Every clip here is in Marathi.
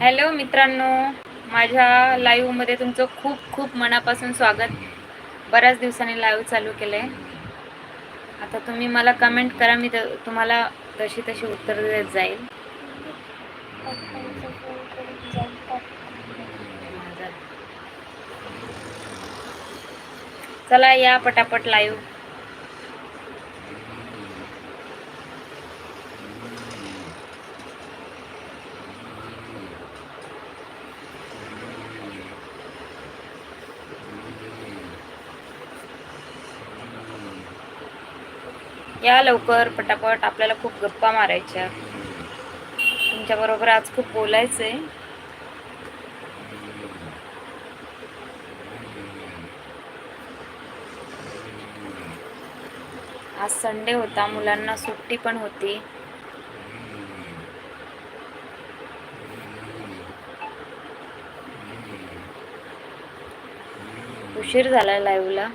हॅलो मित्रांनो. माझ्या लाईव्हमध्ये तुमचं खूप खूप मनापासून स्वागत. बऱ्याच दिवसांनी लाईव्ह चालू केलं आहे आता तुम्ही मला कमेंट करा मी त तुम्हाला तशी तशी उत्तर देत जाईल. चला या पटापट लाईव्ह या लवकर पटापट आपल्याला खूप गप्पा मारायच्या. तुमच्याबरोबर आज खूप बोलायचं आहे आज संडे होता मुलांना सुट्टी पण होती. उशीर झाला लाईव्हला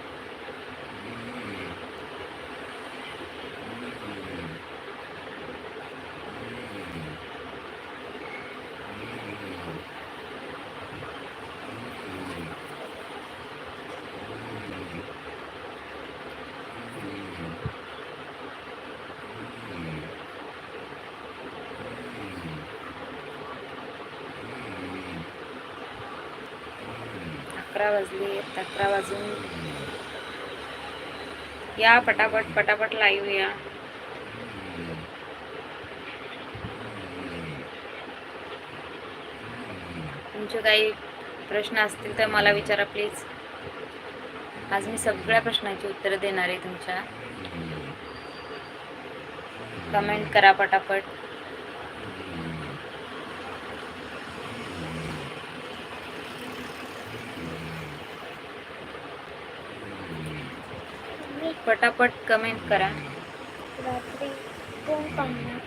अकरा वाजले अकरा वाजून. या पटापट पटापट लाईव्ह या. तुमचे काही प्रश्न असतील तर मला विचारा प्लीज आज मी सगळ्या प्रश्नांची उत्तरं देणार आहे तुमच्या. कमेंट करा पटापट. पटापट कमेंट करा. रात्री कोण पाहणार.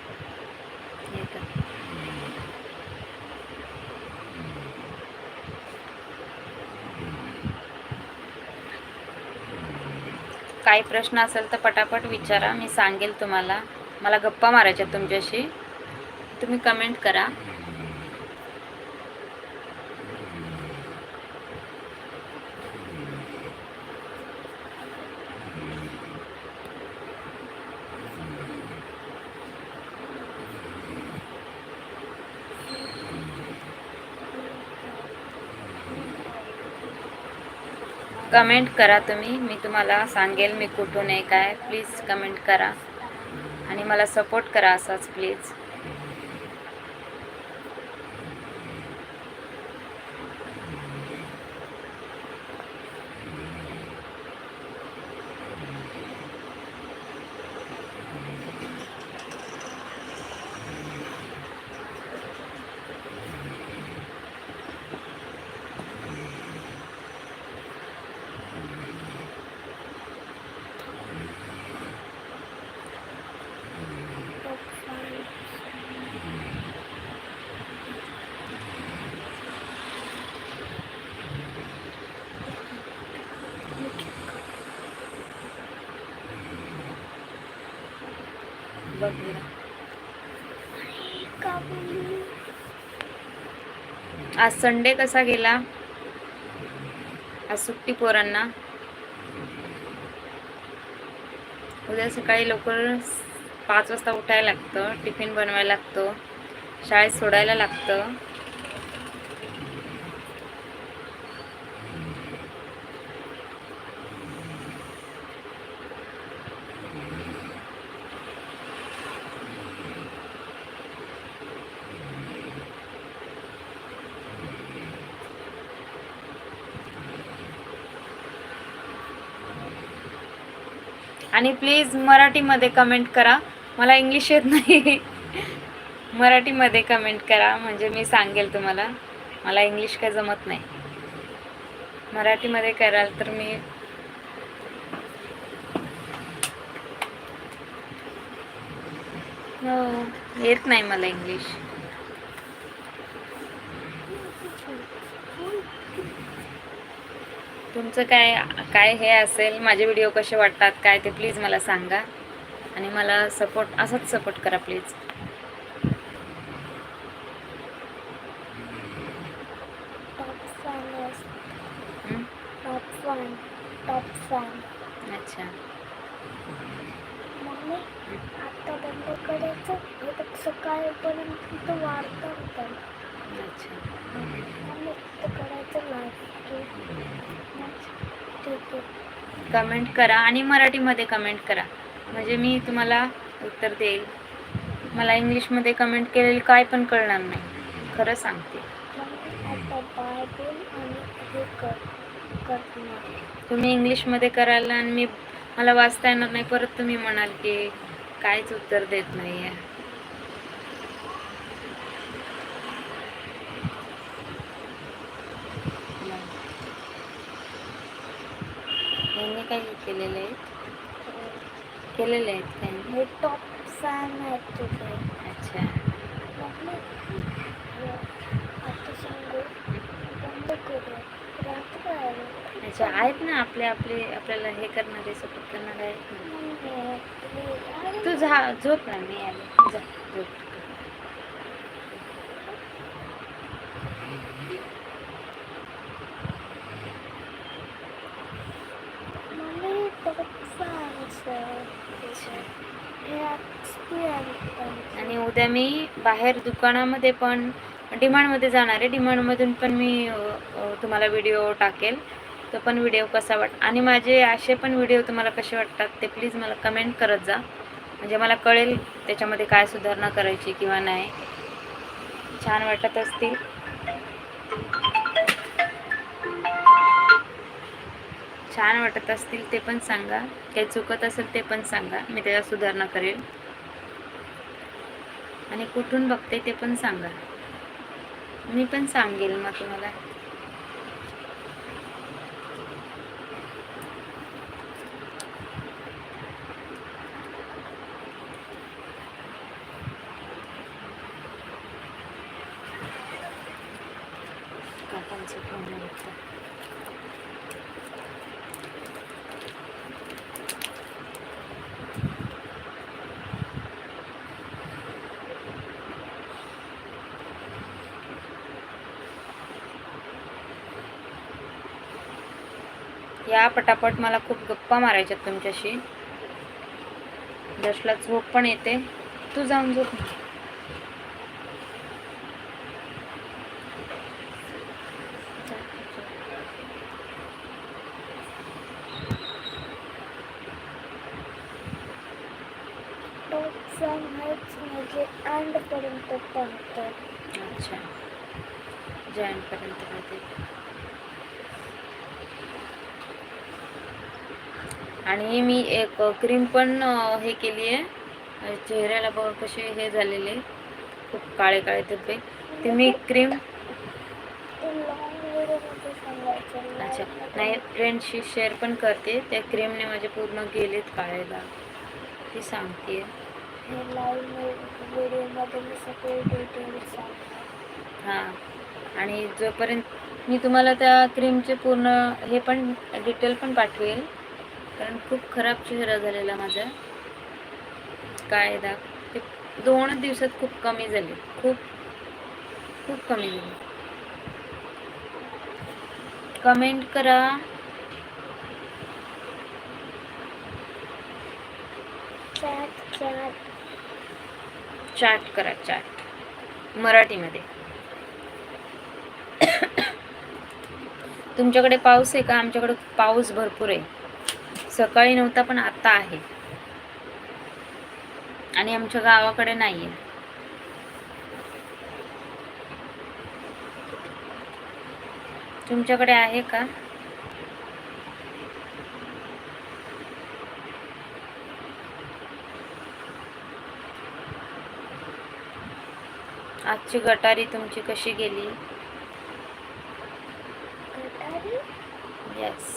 काही प्रश्न असेल तर पटापट विचारा. मी सांगेल तुम्हाला. मला गप्पा मारायच्या तुमच्याशी. तुम्ही कमेंट करा. कमेंट करा तुम्ही. मी तुम्हाला सांगेल मी कुठून आहे काय. प्लीज कमेंट करा. आणि मला सपोर्ट करा असाच प्लीज बघ आज संडे कसा गेला? आज सुट्टी पोरांना. उद्या सकाळी लवकर पाच वाजता उठायला लागतं टिफिन बनवायला लागतं शाळेत सोडायला लागतं. आणि प्लीज मराठीमध्ये कमेंट करा. मला इंग्लिश येत नाही. मराठीमध्ये कमेंट करा. म्हणजे मी सांगेल तुम्हाला. मला इंग्लिश काय जमत नाही. मराठीमध्ये कराल तर मी हो येत नाही मला इंग्लिश तुमचं काय काय हे असेल माझे व्हिडिओ कसे वाटतात काय ते प्लीज मला सांगा. आणि मला सपोर्ट असंच सपोर्ट करा प्लीज अच्छा. करायचं सकाळपर्यंत वाढतात अच्छा. कमेंट करा आणि मराठीमध्ये कमेंट करा. म्हणजे मी तुम्हाला उत्तर देईल. मला इंग्लिशमध्ये कमेंट केलेली काय पण कळणार नाही. खरं सांगते. तुम्ही इंग्लिशमध्ये कराल आणि मी मला वाचता येणार नाही. परत तुम्ही म्हणाल की काहीच उत्तर देत नाही आहे यांनी काय केलेले आहेत केलेले आहेत त्यांनी हे टॉप फॅन आहेत तुझे अच्छा. अच्छा आहेत ना आपले आपले आपल्याला हे करणारे सपोर्ट करणारे आहेत तू झा झोप ना मी आले. जा झोप मम्मी टॉप फॅन्स हे एक्सपिरियन्स आणि उद्या मी बाहेर दुकानामध्ये पण डिमांडमध्ये जाणार आहे. डिमांडमधून पण मी तुम्हाला व्हिडिओ टाकेल. तो पण व्हिडिओ कसा वाट आणि माझे असे पण व्हिडिओ तुम्हाला कसे वाटतात ते प्लीज मला कमेंट करत जा. म्हणजे मला कळेल त्याच्यामध्ये काय सुधारणा करायची किंवा नाही. छान वाटत असतील. छान वाटत असतील ते पण सांगा. काही चुकत असेल ते पण सांगा. मी त्याला सुधारणा करेल. आणि कुठून बघते ते पण सांगा. मी पण सांगेल मग तुम्हाला. या पटापट मला खूप गप्पा मारायच्यात तुमच्याशी. जशला झोप पण येते. तू जाऊन झोप. म्हणजे अँडपर्यंत अच्छा. जॉईन पर्यंत आणि मी एक क्रीम पण हे केली आहे चेहऱ्याला बघ कसे हे झालेले. खूप काळे काळे धब्बे. ते मी क्रीम अच्छा. नाही फ्रेंडशी शेअर पण करते. त्या क्रीमने माझे पूर्ण गेलेत काळे ती सांगते हां. आणि जोपर्यंत मी तुम्हाला त्या क्रीमचे पूर्ण हे पण डिटेल पण पाठवेल. कारण खूप खराब चेहरा झालेला माझा. काय दाग ते दोन दिवसात खूप कमी झाले. खूप खूप कमी झाले. कमेंट करा. Chat chat. चॅट करा चॅट. मराठीमध्ये. तुमच्याकडे पाऊस आहे का? आमच्याकडे पाऊस भरपूर आहे. सकाळी नव्हता पण आता आहे. आणि आमच्या गावाकडे नाही आहे तुमच्याकडे आहे का? आजची गटारी तुमची कशी गेली? गटारी? येस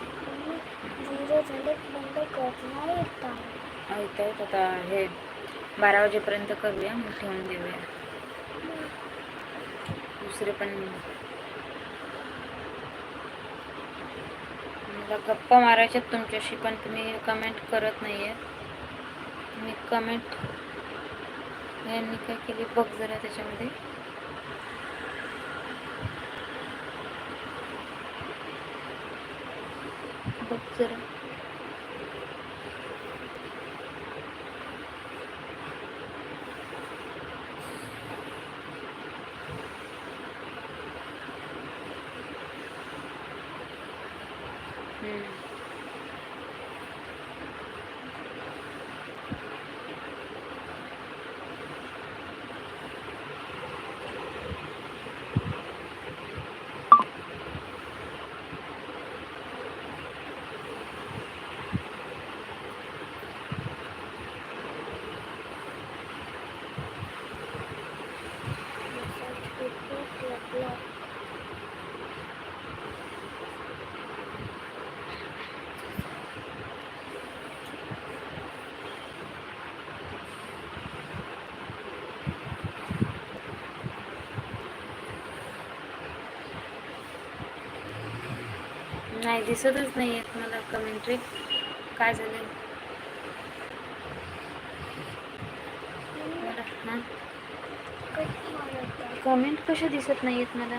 झिरो झाले बंद करणार येतात ऐकत आहेत आता हे बारा वाजेपर्यंत करूया मग ठेवून देऊया. दुसरे पण मला गप्पा मारायच्यात तुमच्याशी पण तुम्ही कमेंट करत नाही आहे तुम्ही कमेंट यांनी काय केली? बघ जरा त्याच्यामध्ये. बघ जरा. नाही दिसतच नाही आहेत मला कमेंट्री काय झालं? मला हां. कमेंट कशा दिसत नाही आहेत मला?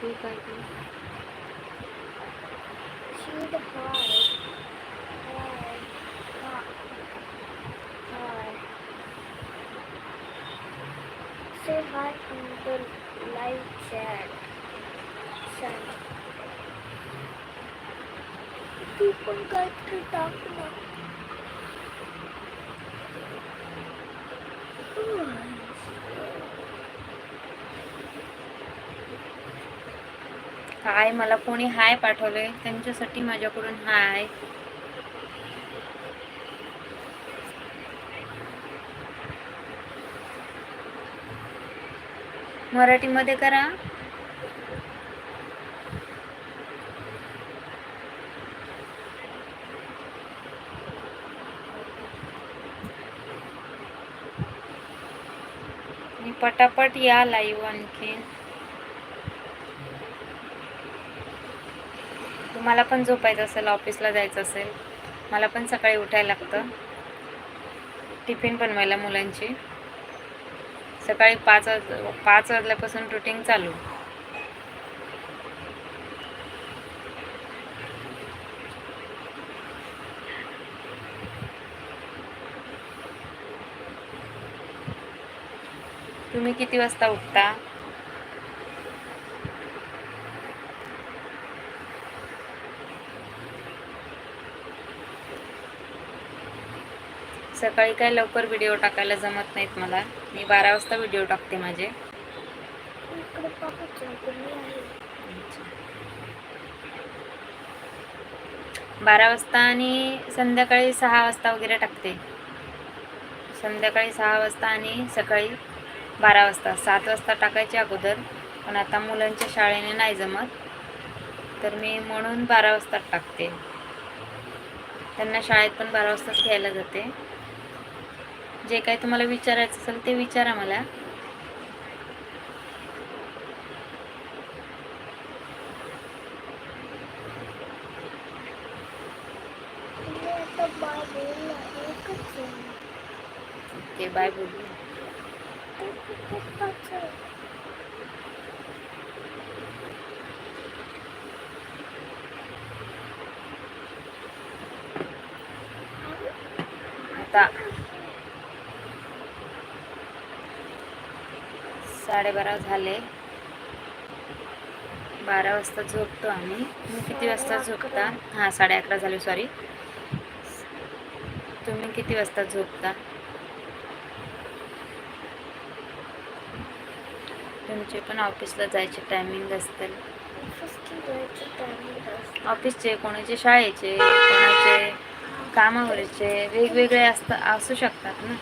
ठीक आहे. तू पण काहीतरी टाक ना हाय मला कोणी हाय पाठवलंय? त्यांच्यासाठी माझ्याकडून हाय. मराठीमध्ये करा आणि पटापट या लाईव्ह आणखी. तुम्हाला पण झोपायचं असेल ऑफिसला जायचं असेल मला पण सकाळी उठायला लागतं. टिफिन बनवायला मुलांची. सकाळी पाच वाज पाच वाजल्यापासून रुटीन चालू. तुम्ही किती वाजता उठता? सकाळी काय लवकर व्हिडिओ टाकायला जमत नाहीत मला. मी बारा वाजता व्हिडिओ टाकते माझे. बारा वाजता आणि संध्याकाळी सहा वाजता वगैरे टाकते. संध्याकाळी सहा वाजता आणि सकाळी बारा वाजता. सात वाजता टाकायचे अगोदर. पण आता मुलांच्या शाळेने नाही जमत. तर मी म्हणून बारा वाजता टाकते. त्यांना शाळेत पण बारा वाजताच घ्यायला जाते. जे काही तुम्हाला विचारायचं असेल ते विचारा मला. ते बाय बोलू. आता साडेबारा झाले. बारा वाजता झोपतो आम्ही. तुम्ही किती वाजता झोपता? हां साडे अकरा झाले सॉरी तुम्ही किती वाजता झोपता? तुमचे पण ऑफिसला जायचे टायमिंग असतील. ऑफिसचे कोणाचे शाळेचे कोणाचे कामावरचे वेगवेगळे असत असू शकतात ना.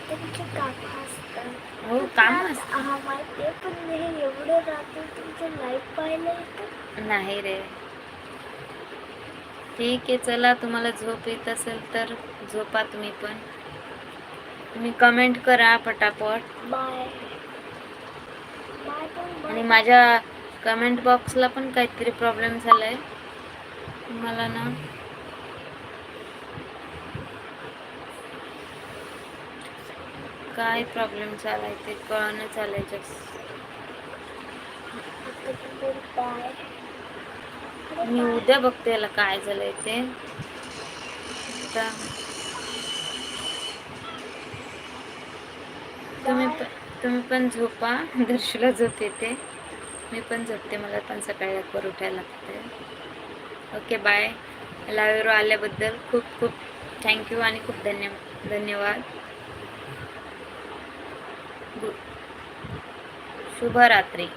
हो काम असतं. नाही रे. ठीक आहे चला तुम्हाला झोप येत असेल तर झोपा तुम्ही पण. तुम्ही कमेंट करा पटापट. बाय आणि माझ्या कमेंट बॉक्सला पण काहीतरी प्रॉब्लेम झाला आहे मला ना? काय प्रॉब्लेम झालाय ते कळणं चालाय मी उद्या बघते याला काय झालंय ते. तुम्ही तुम्ही पण झोपा. दर्शूला झोप येते. मी पण झोपते. मला पण सकाळी लवकर उठायला लागते ओके बाय. लावेरो आल्याबद्दल खूप खूप थँक्यू आणि खूप धन्य धन्यवाद. गु- शुभरात्री.